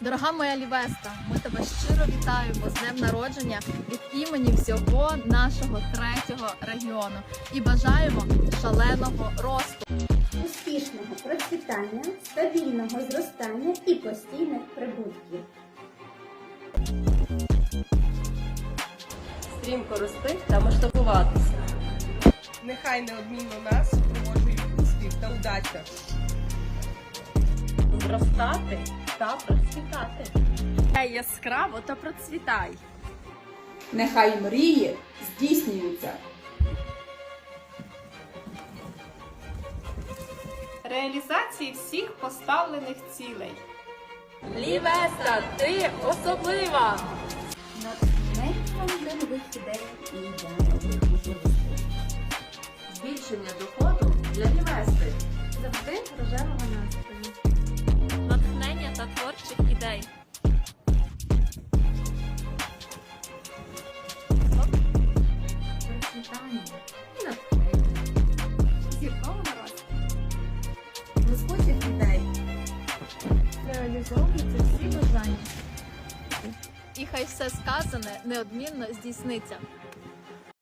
Дорога моя Лівеста, ми тебе щиро вітаємо з днем народження від імені всього нашого третього регіону і бажаємо шаленого росту. успішного процвітання, стабільного зростання і постійних прибутків. стрімко рости та масштабуватися. Нехай неодмінно нас проводжують успіх та удача. Зростати та процвітати. Яскраво та процвітай. Нехай мрії здійснюються. реалізації всіх поставлених цілей. Лівеста, ти особлива! Натхненням для нових ідей і ідеальних можливостей. Збільшення доходу для Лівести. Реалізовуються всі бажання. І хай все сказане неодмінно здійсниться.